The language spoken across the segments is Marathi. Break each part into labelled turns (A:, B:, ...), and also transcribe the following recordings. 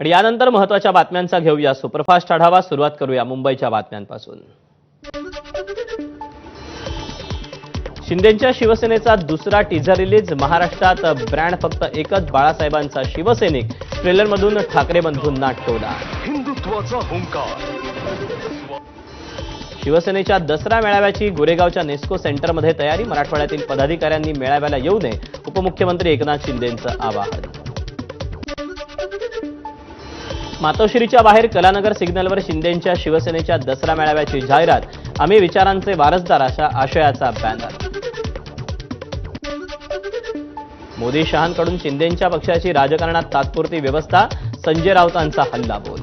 A: आणि यानंतर महत्त्वाच्या बातम्यांचा घेऊया. सुपरफास्ट आढावा सुरुवात करूया मुंबईच्या बातम्यांपासून. शिंदेच्या शिवसेनेचा दुसरा टीझर रिलीज महाराष्ट्रात ब्रँड फक्त एकच बाळासाहेबांचा शिवसैनिक. ट्रेलरमधून ठाकरे बंधूंना टोला
B: हिंदुत्वाचा हुंकार.
A: शिवसेनेच्या दसरा मेळाव्याची गोरेगावच्या नेस्को सेंटरमध्ये तयारी. मराठवाड्यातील पदाधिकाऱ्यांनी मेळाव्याला येऊ नये. उपमुख्यमंत्री एकनाथ शिंदेंचं आवाहन. मातोश्रीच्या बाहेर कलानगर सिग्नलवर शिंदेंच्या शिवसेनेच्या दसरा मेळाव्याची जाहिरात. आम्ही विचारांचे वारसदार अशा आशयाचा बॅनर मोदी शहांकडून शिंदेंच्या पक्षाची राजकारणात तात्पुरती व्यवस्था संजय राऊतांचा हल्लाबोल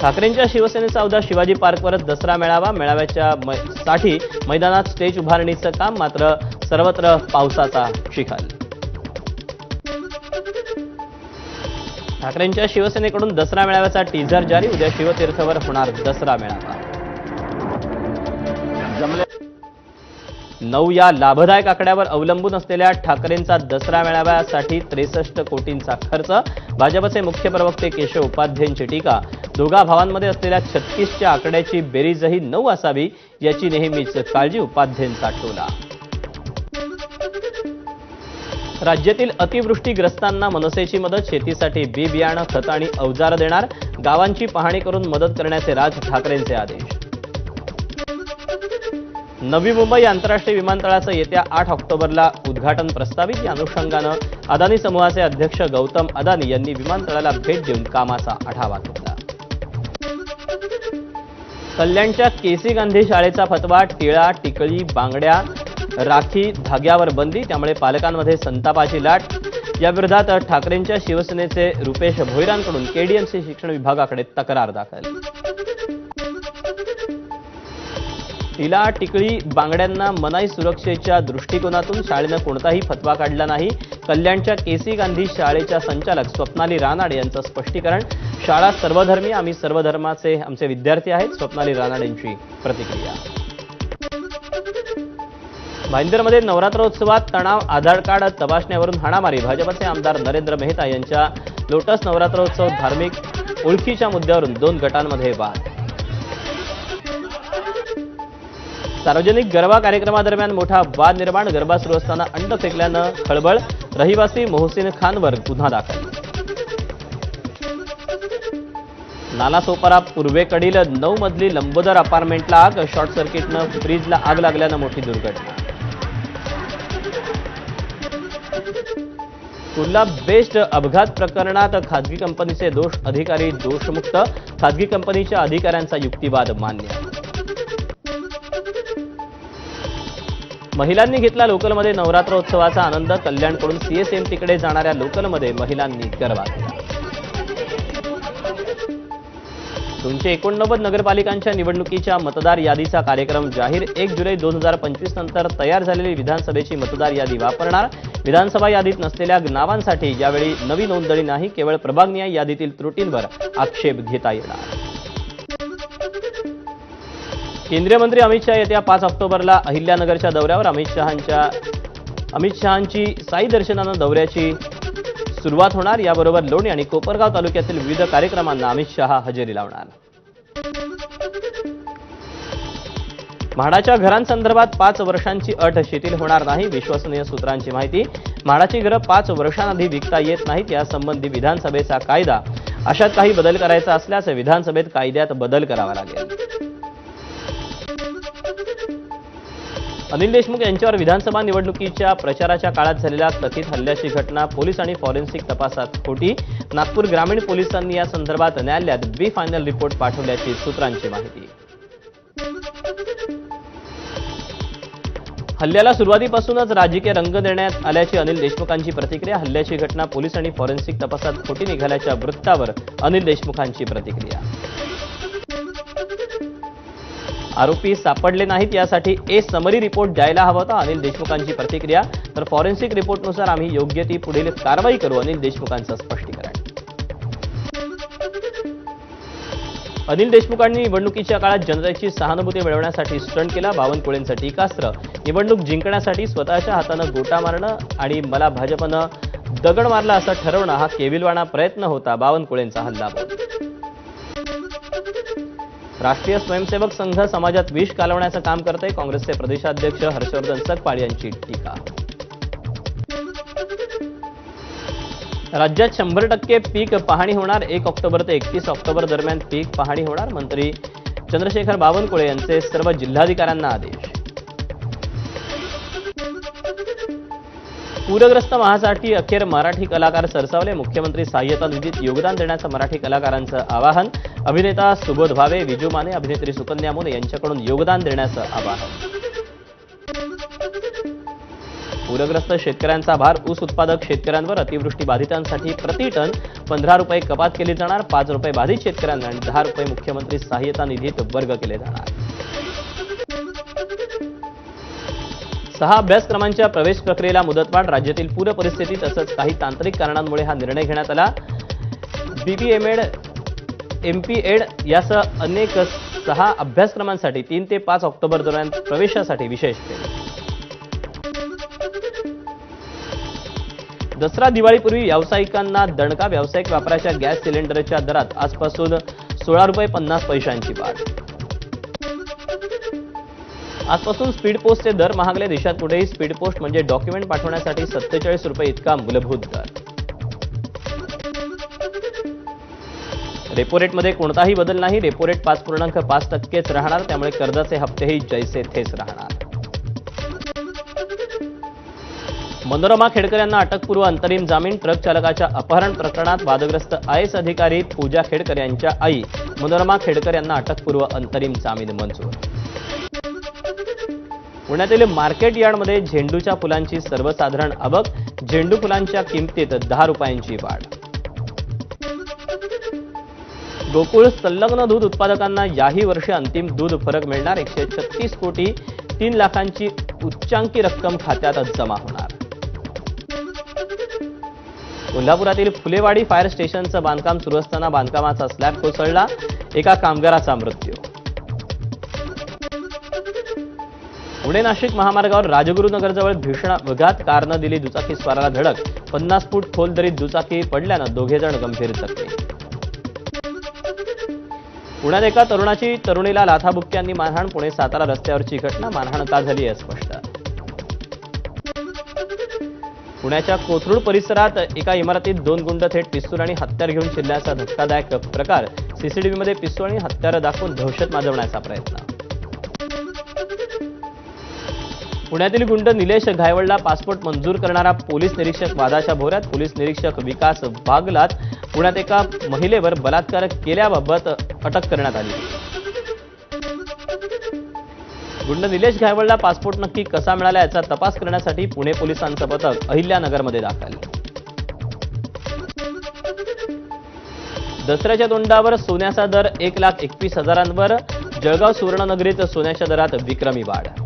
A: ठाकरेंच्या शिवसेनेचा उद्या शिवाजी पार्कवरच दसरा मेळावा मेळाव्याच्या मै- साठी मैदानात स्टेज उभारणीचं काम मात्र सर्वत्र पावसाचा चिखल ठाकरेंच्या शिवसेनेकडून दसरा मेळाव्याचा टीझर जारी. उद्या शिवतीर्थवर होणार दसरा मेळावा. नऊ या लाभदायक आकड्यावर अवलंबून असलेल्या ठाकरेंचा दसरा मेळाव्यासाठी त्रेसष्ट कोटींचा खर्च. भाजपचे मुख्य प्रवक्ते केशव उपाध्यायांची टीका. दोघा भावांमध्ये असलेल्या छत्तीसच्या आकड्याची बेरीजही नऊ असावी याची नेहमीच काळजी उपाध्यायांचा टोला. राज्यातील अतिवृष्टीग्रस्तांना मनसेची मदत शेतीसाठी बी बियाणं खत आणि अवजारं देणार गावांची पाहणी करून मदत करण्याचे राज ठाकरेंचे आदेश. नवी मुंबई आंतरराष्ट्रीय विमानतळाचं येत्या आठ ऑक्टोबरला उद्घाटन प्रस्तावित. या अनुषंगानं अदानी समूहाचे अध्यक्ष गौतम अदानी यांनी विमानतळाला भेट देऊन कामाचा आढावा घेतला. कल्याणच्या केसी गांधी शाळेचा फतवा टिळा टिकळी बांगड्या राखी धाग्यावर बंदी त्यामुळे पालकांमध्ये संतापाची लाट. याविरोधात ठाकरेंच्या शिवसेनेचे रुपेश भोईरांकडून केडीएमसी शिक्षण विभागाकडे तक्रार दाखल. टिला टिकळी बांगड्यांना मनाई सुरक्षेच्या दृष्टिकोनातून शाळेनं कोणताही फतवा काढला नाही. कल्याणच्या केसी गांधी शाळेच्या संचालक स्वप्नाली रानाडे यांचं स्पष्टीकरण. शाळा सर्वधर्मी आम्ही सर्व धर्माचे आमचे विद्यार्थी आहेत. स्वप्नाली रानाडेंची प्रतिक्रिया. भाईंदरमध्ये नवरात्रोत्सवात तणाव आधार कार्ड तपासण्यावरून हाणामारी. भाजपचे आमदार नरेंद्र मेहता यांच्या लोटस नवरात्रोत्सव धार्मिक ओळखीच्या मुद्द्यावरून दोन गटांमध्ये वाद. सार्वजनिक गरबा कार्यक्रमादरम्यान मोठा वाद निर्माण. गरबा सुरू असताना अंड फेकल्यानं खळबळ. रहिवासी मोहसिन खानवर गुन्हा दाखल. नालासोपारा पूर्वेकडील नऊ मजली लंबोदर अपार्टमेंटला आग. शॉर्ट सर्किटनं फ्रीजला आग लागल्यानं मोठी दुर्घटना. कुर्ला बेस्ट अपघात प्रकरणात खाजगी कंपनीचे दोष अधिकारी दोषमुक्त. खाजगी कंपनीच्या अधिकाऱ्यांचा युक्तिवाद मान्य. महिलांनी घेतला लोकलमध्ये नवरात्रोत्सवाचा आनंद. कल्याणकडून सीएसएमटीकडे जाणाऱ्या लोकलमध्ये महिलांनी गरबा केला दोनशे एकोणनव्वद नगरपालिकांच्या निवडणुकीच्या मतदार यादीचा कार्यक्रम जाहीर. एक जुलै दोन हजार पंचवीस नंतर तयार झालेली विधानसभेची मतदार यादी वापरणार. विधानसभा यादीत नसलेल्या नावांसाठी यावेळी नवी नोंदणी नाही केवळ प्रभागनिहाय यादीतील त्रुटींवर आक्षेप घेता येणार. केंद्रीय मंत्री अमित शहा येत्या पाच ऑक्टोबरला अहिल्यानगरच्या दौऱ्यावर अमित शहांच्या अमित शहांची साई दर्शनानं दौऱ्याची सुरुवात होणार याबरोबर लोणी आणि कोपरगाव तालुक्यातील विविध कार्यक्रमांना अमित शहा हजेरी लावणार. म्हाडाच्या घरांसंदर्भात पाच वर्षांची अट शिथिल होणार नाही विश्वसनीय सूत्रांची माहिती. म्हाडाची घरं पाच वर्षांआधी विकता येत नाहीत यासंबंधी विधानसभेचा कायदा. अशात काही बदल करायचा असल्यास विधानसभेत कायद्यात बदल करावा लागेल. अनिल देशमुख यांच्यावर विधानसभा निवडणुकीच्या प्रचाराच्या काळात झालेल्या कथित हल्ल्याची घटना पोलीस आणि फॉरेन्सिक तपासात खोटी. नागपूर ग्रामीण पोलिसांनी या संदर्भात न्यायालयात बी फायनल रिपोर्ट पाठवल्याची सूत्रांची माहिती. हल्ल्याला सुरुवातीपासूनच राजकीय रंग देण्यात आल्याची अनिल देशमुखांची प्रतिक्रिया. हल्ल्याची घटना पोलीस आणि फॉरेन्सिक तपासात खोटी निघाल्याच्या वृत्तावर अनिल देशमुखांची प्रतिक्रिया. आरोपी सापडले नाहीत यासाठी ए समरी रिपोर्ट द्यायला हवा होता. अनिल देशमुखांची प्रतिक्रिया. तर फॉरेन्सिक रिपोर्टनुसार आम्ही योग्य ती पुढील कारवाई करू अनिल देशमुखांचं स्पष्टीकरण. अनिल देशमुखांनी निवडणुकीच्या काळात जनतेची सहानुभूती मिळवण्यासाठी स्टंट केला. बावनकुळेंचं टीकास्त्र. निवडणूक जिंकण्यासाठी स्वतःच्या हातानं गोटा मारणं आणि मला भाजपनं दगड मारला असं ठरवणं हा केविलवाणा प्रयत्न होता. बावनकुळेंचा हल्ला. राष्ट्रीय स्वयंसेवक संघ समाजात विष कालवण्याचं काम करते काँग्रेसचे प्रदेशाध्यक्ष हर्षवर्धन सकपाळ यांची टीका. राज्यात शंभर टक्के पीक पाहणी होणार. एक ऑक्टोबर ते एकतीस ऑक्टोबर दरम्यान पीक पाहणी होणार. मंत्री चंद्रशेखर बावनकुळे यांचे सर्व जिल्हाधिकाऱ्यांना आदेश. पूरग्रस्त महासाठी अखेर मराठी कलाकार सरसावले. मुख्यमंत्री सहाय्यता निधीत योगदान देण्याचं मराठी कलाकारांचं आवाहन. अभिनेता सुबोध भावे विजू माने अभिनेत्री सुकन्या मोने यांच्याकडून योगदान देण्याचं आवाहन. पूरग्रस्त शेतकऱ्यांचा भार. ऊस उत्पादक शेतकऱ्यांवर अतिवृष्टी बाधितांसाठी प्रति टन पंधरा रुपये कपात केली जाणार. पाच रुपये बाधित शेतकऱ्यांना आणि दहा रुपये मुख्यमंत्री सहाय्यता निधीत वर्ग केले जाणार. सहा अभ्यासक्रमांच्या प्रवेश प्रक्रियेला मुदतवाढ राज्यातील पूर परिस्थिती तसंच काही तांत्रिक कारणांमुळे हा निर्णय घेण्यात आला. बीबीएमएड एमपीएड यासह अनेक सहा अभ्यासक्रमांसाठी तीन ते पाच ऑक्टोबर दरम्यान प्रवेशासाठी विशेष दसरा दिवाळीपूर्वी व्यावसायिकांना दणका व्यावसायिक वापराच्या गॅस सिलेंडरच्या दरात आजपासून सोळा रुपये पन्नास पैशांची वाढ. आजपासून स्पीड पोस्टचे दर महागले देशात कुठेही स्पीड पोस्ट म्हणजे डॉक्युमेंट पाठवण्यासाठी सत्तेचाळीस रुपये इतका मूलभूत दर. रेपो रेटमध्ये कोणताही बदल नाही रेपो रेट पाच पूर्णांक पाच टक्केच राहणार त्यामुळे कर्जाचे हप्तेही जैसे थेच राहणार. मनोरमा खेडकर यांना अटकपूर्व अंतरिम जामीन ट्रक चालकाच्या अपहरण प्रकरणात वादग्रस्त आयएस अधिकारी पूजा खेडकर यांच्या आई मनोरमा खेडकर यांना अटकपूर्व अंतरिम जामीन मंजूर. पुण्यातील मार्केट यार्डमध्ये झेंडूच्या फुलांची सर्वसाधारण आवक झेंडू फुलांच्या किमतीत दहा रुपयांची वाढ. गोकुळ संलग्न दूध उत्पादकांना याही वर्षी अंतिम दूध फरक मिळणार एकशे छत्तीस कोटी तीन लाखांची उच्चांकी रक्कम खात्यात जमा होणार. कोल्हापुरातील फुलेवाडी फायर स्टेशनचं बांधकाम सुरू असताना बांधकामाचा स्लॅब कोसळला एका कामगाराचा मृत्यू. पुणे नाशिक महामार्गावर राजगुरुनगरजवळ भीषण अपघात. कारनं दिली दुचाकी स्वाराला धडक. पन्नास फूट खोल दरीत दुचाकी पडल्यानं दोघे जण गंभीर जखमी. पुण्यात एका तरुणाची तरुणीला लाथाबुक्क्यांनी मारहाण. पुणे सातारा रस्त्यावरची घटना मारहाण का झाली आहे स्पष्ट. पुण्याच्या कोथरूड परिसरात एका इमारतीत दोन गुंड थेट पिस्तूल आणि हत्यार घेऊन शिरण्याचा धक्कादायक प्रकार. सीसीटीव्हीमध्ये पिस्तूल आणि हत्यारं दाखवून दहशत माजवण्याचा प्रयत्न. पुण्यातील गुंड निलेश घायवळला पासपोर्ट मंजूर करणारा पोलीस निरीक्षक वादाच्या भोऱ्यात पोलीस निरीक्षक विकास बागलात पुण्यात एका महिलेवर बलात्कार केल्याबाबत अटक करण्यात आली. गुंड निलेश घायवळला पासपोर्ट नक्की कसा मिळाला याचा तपास करण्यासाठी पुणे पोलिसांचं पथक अहिल्यानगरमध्ये दाखल. दसऱ्याच्या तोंडावर सोन्याचा दर एक लाख एकवीस हजारांवर जळगाव सुवर्णनगरीत सोन्याच्या दरात विक्रमी वाढ.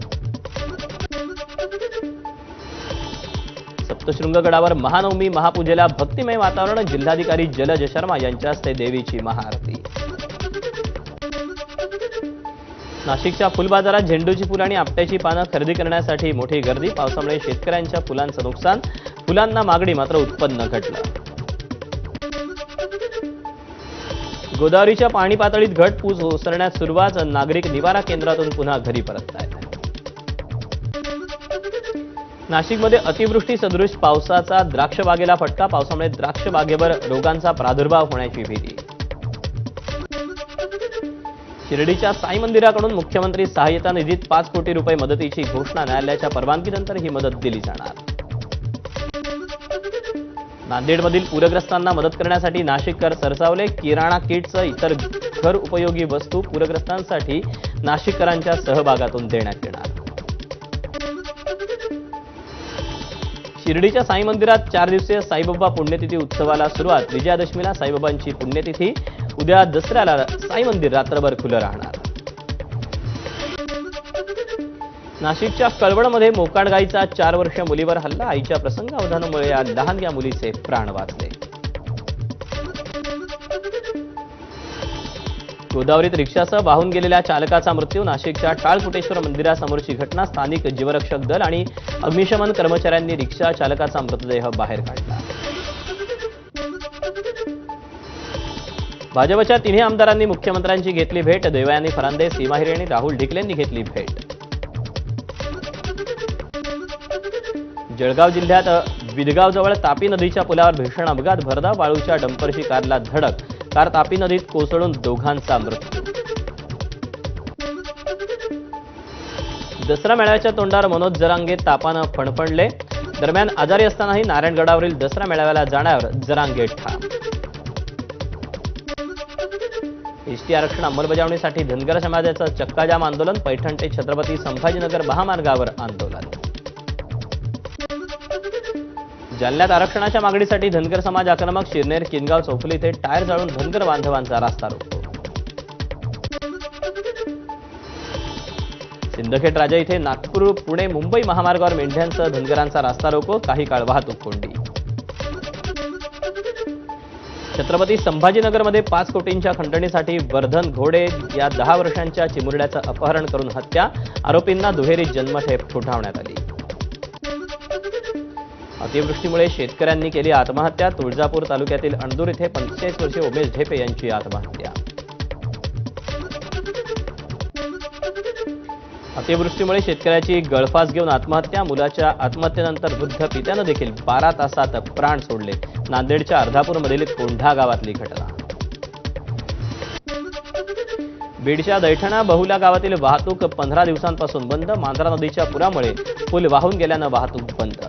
A: सप्तशृंगगडावर महानवमी महापूजेला भक्तिमय वातावरण जिल्हाधिकारी जलज शर्मा यांच्या हस्ते देवीची महाआरती. नाशिकच्या फुलबाजारात झेंडूची फुलं आणि आपट्याची पानं खरेदी करण्यासाठी मोठी गर्दी. पावसामुळे शेतकऱ्यांच्या फुलांचं नुकसान. फुलांना मागणी मात्र उत्पन्न घटलं. गोदावरीच्या पाणी पातळीत घट पूज ओसरण्यास सुरुवात. नागरिक निवारा केंद्रातून पुन्हा घरी परतत आहेत नाशिकमध्ये अतिवृष्टी सदृश पावसाचा द्राक्ष बागेला फटका. पावसामुळे द्राक्षबागेवर रोगांचा प्रादुर्भाव होण्याची भीती. शिर्डीच्या साई मंदिराकडून मुख्यमंत्री सहाय्यता निधीत पाच कोटी रुपये मदतीची घोषणा. न्यायालयाच्या परवानगीनंतर ही मदत दिली जाणार. नांदेडमधील पूरग्रस्तांना मदत करण्यासाठी नाशिककर सरसावले. किराणा किटचं इतर घर उपयोगी वस्तू पूरग्रस्तांसाठी नाशिककरांच्या सहभागातून देण्यात येणार. शिर्डीच्या साई मंदिरात चार दिवसीय साईबाबा पुण्यतिथी उत्सवाला सुरुवात. विजयादशमीला साईबाबांची पुण्यतिथी. उद्या दसऱ्याला साई मंदिर रात्रभर खुलं राहणार. नाशिकच्या कळवणमध्ये मोकाडगाईचा चार वर्ष मुलीवर हल्ला. आईच्या प्रसंगावधानामुळे या लहान या मुलीचे प्राण वाचले. गोदावरीत रिक्षासह वाहून गेलेल्या चालकाचा मृत्यू. नाशिकच्या टाळकुटेश्वर मंदिरासमोरची घटना. स्थानिक जीवरक्षक दल आणि अग्निशमन कर्मचाऱ्यांनी रिक्षा चालकाचा मृतदेह बाहेर काढला. भाजपच्या तिन्ही आमदारांनी मुख्यमंत्र्यांची घेतली भेट. देवयानी फरांदे सीमाहिरे आणि राहुल ढिकलेंनी घेतली भेट. जळगाव जिल्ह्यात विदगावजवळ तापी नदीच्या पुलावर भीषण अपघात. भरधाव वाळूच्या डंपरशी कारला धडक. कार तापी नदीत कोसळून दोघांचा मृत्यू. दसरा मेळाव्याच्या तोंडावर मनोज जरांगे तापानं फणफणले. दरम्यान आजारी असतानाही नारायणगडावरील दसरा मेळाव्याला जाण्यावर जरांगे ठाम एसटी आरक्षण अंमलबजावणीसाठी धनगर समाजाचं चक्काजाम आंदोलन पैठण ते छत्रपती संभाजीनगर महामार्गावर आंदोलन. जालन्यात आरक्षणाच्या मागणीसाठी धनगर समाज आक्रमक शिरनेर किनगाव चौफुली इथे टायर जाळून धनगर बांधवांचा रास्ता रोखतो सिंदखेड राजा इथे नागपूर पुणे मुंबई महामार्गावर मेंढ्यांसह धनगरांचा रास्ता रोको काही काळ वाहतूक कोंडी. छत्रपती संभाजीनगरमध्ये पाच कोटींच्या खंडणीसाठी वर्धन घोडे या दहा वर्षांच्या चिमुरड्याचं अपहरण करून हत्या आरोपींना दुहेरी जन्मठेप ठोठावण्यात आली. अतिवृष्टीमुळे शेतकऱ्यांनी केली आत्महत्या. तुळजापूर तालुक्यातील अणदूर इथे पंचेचाळीस वर्षीय उमेश ढेपे यांची आत्महत्या. अतिवृष्टीमुळे शेतकऱ्याची गळफास घेऊन आत्महत्या. मुलाच्या आत्महत्येनंतर वृद्ध पित्यानं देखील बारा तासात प्राण सोडले. नांदेडच्या अर्धापूरमधील कोंढा गावातली घटना. बीडच्या दैठणा बहुला गावातील वाहतूक पंधरा दिवसांपासून बंद. मांजरा नदीच्या पुरामुळे पूल वाहून गेल्यानं वाहतूक बंद.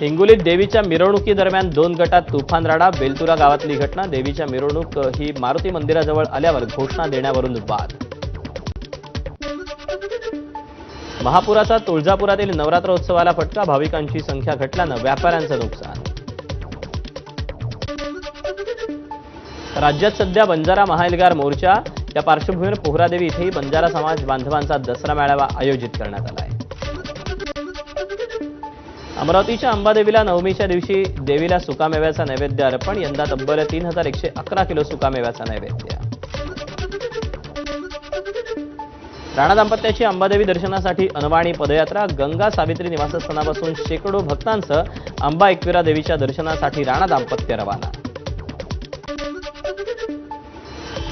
A: हिंगोलीत देवीच्या मिरवणुकीदरम्यान दोन गटात तुफान राडा बेलतुरा गावातली घटना देवीच्या मिरवणूक ही मारुती मंदिराजवळ आल्यावर घोषणा देण्यावरून वाद. महापुराचा तुळजापुरातील नवरात्रोत्सवाला फटका भाविकांची संख्या घटल्यानं व्यापाऱ्यांचं नुकसान. राज्यात सध्या बंजारा महाएल्गार मोर्चा या पार्श्वभूमीवर पोहरादेवी इथेही बंजारा समाज बांधवांचा दसरा मेळावा आयोजित करण्यात आला आहे अमरावतीच्या अंबादेवीला नवमीच्या दिवशी देवीला सुकामेव्याचा नैवेद्य अर्पण यंदा तब्बल तीन हजार एकशे अकरा किलो सुकामेव्याचा नैवेद्य. राणा दाम्पत्याची अंबादेवी दर्शनासाठी अनवाणी पदयात्रा गंगा सावित्री निवासस्थानापासून शेकडो भक्तांसह अंबा एकविरा देवीच्या दर्शनासाठी राणा दाम्पत्य रवाना.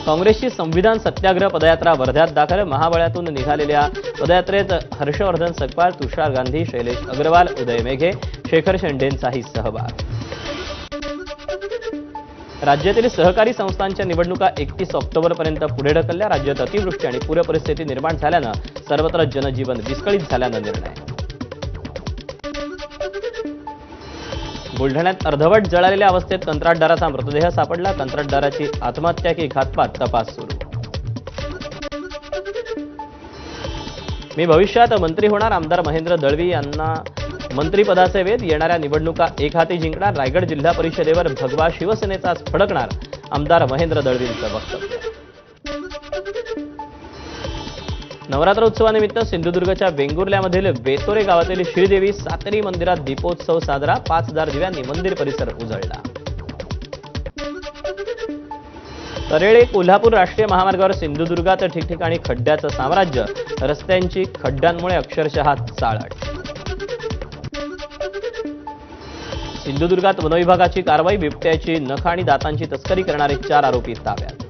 A: काँग्रेसची संविधान सत्याग्रह पदयात्रा वर्ध्यात दाखल महाबळ्यातून निघालेल्या पदयात्रेत हर्षवर्धन सकपाळ तुषार गांधी शैलेश अग्रवाल उदय मेघे शेखर शेंडेंचाही सहभाग. राज्यातील सहकारी संस्थांच्या निवडणुका एकतीस ऑक्टोबरपर्यंत पुढे ढकलल्या. राज्यात अतिवृष्टी आणि पूरपरिस्थिती निर्माण झाल्यानं सर्वत्र जनजीवन विस्कळीत झाल्यानं निर्णय. बुलढाण्यात अर्धवट जळालेल्या अवस्थेत कंत्राटदाराचा मृतदेह सापडला. कंत्राटदाराची आत्महत्या की घातपात? तपास सुरू. मी भविष्यात मंत्री होणार आमदार महेंद्र दळवी यांना मंत्रिपदाचे वेध. येणाऱ्या निवडणुका एक हाती जिंकणार. रायगड जिल्हा परिषदेवर भगवा शिवसेनेचाच फडकणार आमदार महेंद्र दळवींचं वक्तव्य. नवरात्रोत्सवानिमित्त सिंधुदुर्गच्या वेंगुर्ल्यामधील बेतोरे गावातील श्रीदेवी सातेरी मंदिरात दीपोत्सव साजरा. पाच हजार दिव्यांनी मंदिर परिसर उजळला. तरेळे कोल्हापूर राष्ट्रीय महामार्गावर सिंधुदुर्गात ठिकठिकाणी खड्ड्याचं साम्राज्य. रस्त्यांची खड्ड्यांमुळे अक्षरशः चाळट सिंधुदुर्गात वनविभागाची कारवाई बिबट्याची नख आणि दातांची तस्करी करणारे चार आरोपी ताब्यात.